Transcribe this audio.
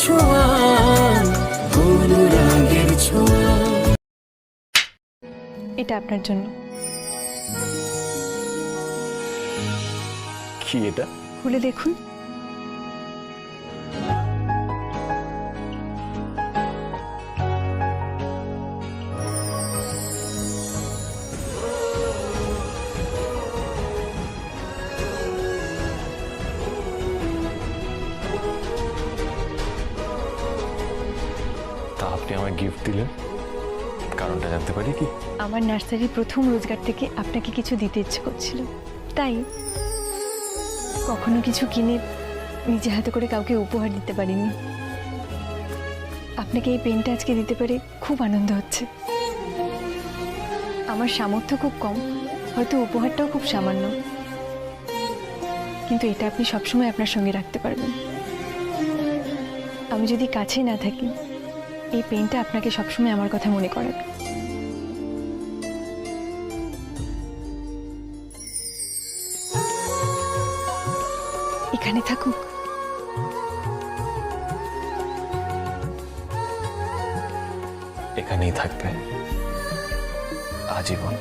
ছোঁয়া অনুরাগের ছোঁয়া এটা আপনার জন্য। কি এটা? খুলে দেখুন। তা আপনি আমায় গিফট দিলেন। কারণটা জানতে পারি কি? আমার নার্সারির প্রথম রোজগার থেকে আপনাকে কিছু দিতে ইচ্ছে করছিল। তাই কখনো কিছু কিনে নিজে হাতে করে কাউকে উপহার দিতে পারিনি। আপনাকে এই পেনটা আজকে দিতে পেরে খুব আনন্দ হচ্ছে। আমার সামর্থ্য খুব কম, হয়তো উপহারটাও খুব সামান্য। কিন্তু এটা আপনি সবসময় আপনার সঙ্গে রাখতে পারবেন। আমি যদি কাছে না থাকি এই পেনটা আপনাকে সবসময় আমার কথা মনে করাবে এখানে থাকুক। এখানেই থাকবে। আজীবন।